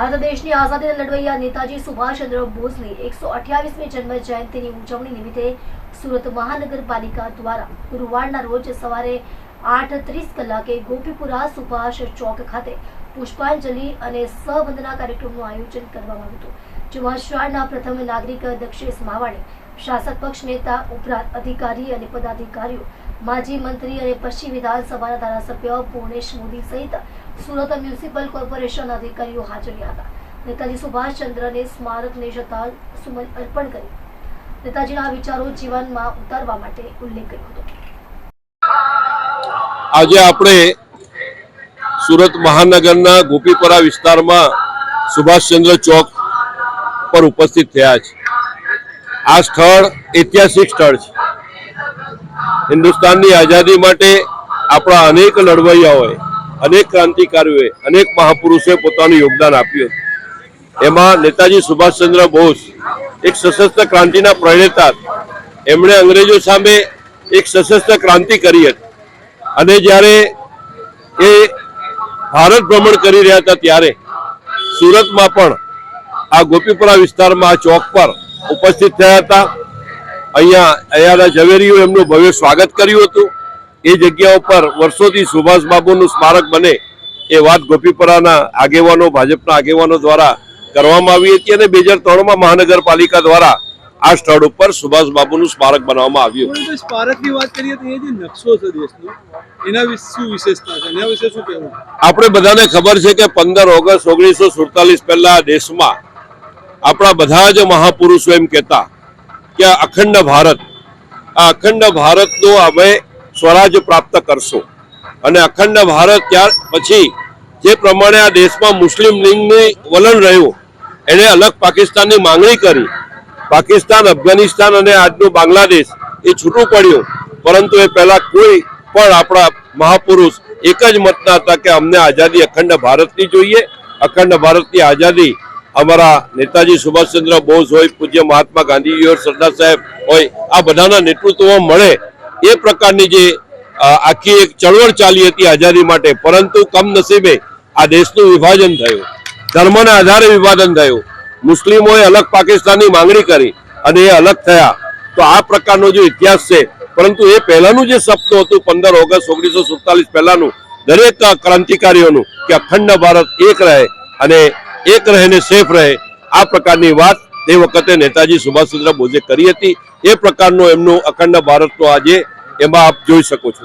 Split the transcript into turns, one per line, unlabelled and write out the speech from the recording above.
ભારત દેશની આઝાદીના લડવૈયા નેતાજી સુભાષચંદ્ર બોઝની એકસો અઠ્યાવીસમી જન્મ જયંતિની ઉજવણી નિમિત્તે સુરત મહાનગરપાલિકા દ્વારા ગુરુવારના રોજ સવારે આઠ ત્રીસ કલાકે ગોપીપુરા સુભાષ ચોક ખાતે પુષ્પાંજલિ અને સહવંદના કાર્યક્રમનું આયોજન કરવામાં આવ્યું હતું, જેમાં શહેરના પ્રથમ નાગરિક દક્ષેશ માવાણી શાસક પક્ષ નેતા, ઉપરાંત અધિકારી અને પદાધિકારીઓ, માજી મંત્રી અને પશ્ચિમ વિધાનસભાના ધારાસભ્ય પૂર્ણેશ મોદી સહિત સુરત મ્યુનિસિપલ કોર્પોરેશન અધિકારીઓ હાજર હતા. નેતાજી સુભાષચંદ્રને સ્મારકને જતા સુમન અર્પણ કરી. નેતાજીના વિચારો જીવનમાં ઉતારવા માટે ઉલ્લેખ કર્યો હતો.
આજે આપણે સુરત મહાનગરના ગોપીપરા વિસ્તારમાં સુભાષચંદ્ર ચોક પર ઉપસ્થિત થયા છે. આ સ્થળ ઐતિહાસિક સ્થળ છે. હિન્દુસ્તાનની આઝાદી માટે આપણા અનેક લડવૈયાઓએ, અનેક ક્રાંતિકારીઓએ, અનેક મહાપુરુષોએ પોતાનું યોગદાન આપ્યું એમાં નેતાજી સુભાષચંદ્ર બોઝ એક સશસ્ત્ર ક્રાંતિના પ્રણેતા એમણે અંગ્રેજો સામે એક સશસ્ત્ર ક્રાંતિ કરી હતી. અને જ્યારે એ ભારત ભ્રમણ કરી રહ્યા હતા ત્યારે સુરતમાં પણ આ ગોપીપુરા વિસ્તારમાં આ ચોક પર ઉપસ્થિત થયા હતા. અહીંયા અહીંયાના ઝવેરીઓ એમનું ભવ્ય સ્વાગત કર્યું હતું. એ જગ્યા ઉપર વર્ષોથી સુભાષબાબુનું સ્મારક બને એ વાત ગોપીપુરાના આગેવાનો ભાજપના આગેવાનો દ્વારા કરવામાં આવી હતી અને બે હજાર ત્રણમાં મહાનગરપાલિકા દ્વારા આ સ્થળ ઉપર સુભાષબાબુનું સ્મારક બનાવવામાં આવ્યું
સ્મારકની વાત કરીએ તો એ જે નકશો છે દેશનો એના વિશે શું વિશેષતા છે? એના વિશે શું કહેવું?
આપણે બધાને ખબર છે કે પંદર ઓગસ્ટ ઓગણીસો સુડતાલીસ પહેલા દેશમાં આપણા બધા જ મહાપુરુષો એમ કહેતા કે આ અખંડ ભારત, આ અખંડ ભારતનું અમે સ્વરાજ પ્રાપ્ત કરશું. અને અખંડ ભારત ત્યાર પછી જે પ્રમાણે આ દેશમાં મુસ્લિમ લીગની વલણ રહ્યું, એણે અલગ પાકિસ્તાનની માંગણી કરી. પાકિસ્તાન, અફઘાનિસ્તાન અને આજનું બાંગ્લાદેશ એ છૂટું પડ્યું, પરંતુ એ પહેલાં કોઈ પણ આપણા મહાપુરુષ એક જ મતના હતા કે અમને આઝાદી અખંડ ભારતની જોઈએ, અખંડ ભારતની આઝાદી અમારા નેતાજી સુભાષચંદ્ર બોઝ હોય, પૂજ્ય મહાત્મા ગાંધીજી હોય, સરદાર સાહેબ હોય, આ બધાના નેતૃત્વમાં મળે એ પ્રકારની જે આખી એક ચળવળ ચાલી હતી આઝાદી માટે. પરંતુ કમનસીબે આ દેશનું વિભાજન થયું. ધર્મના આધારે વિભાજન થયું. મુસ્લિમોએ અલગ પાકિસ્તાનની માંગણી કરી અને એ અલગ થયા. તો આ પ્રકારનો જે ઇતિહાસ છે, પરંતુ એ પહેલાનું જે સપનું હતું, પંદર ઓગસ્ટ ઓગણીસો સુડતાલીસ પહેલાનું, દરેક ક્રાંતિકારીઓનું, કે અખંડ ભારત એક રહે અને એક રહે ને સેફ રહે, આ પ્રકારની વાત તે વખતે નેતાજી સુભાષચંદ્ર બોઝે કરી હતી. એ પ્રકારનો એમનું અખંડ ભારતનો આજે એમાં આપ જોઈ શકો છો.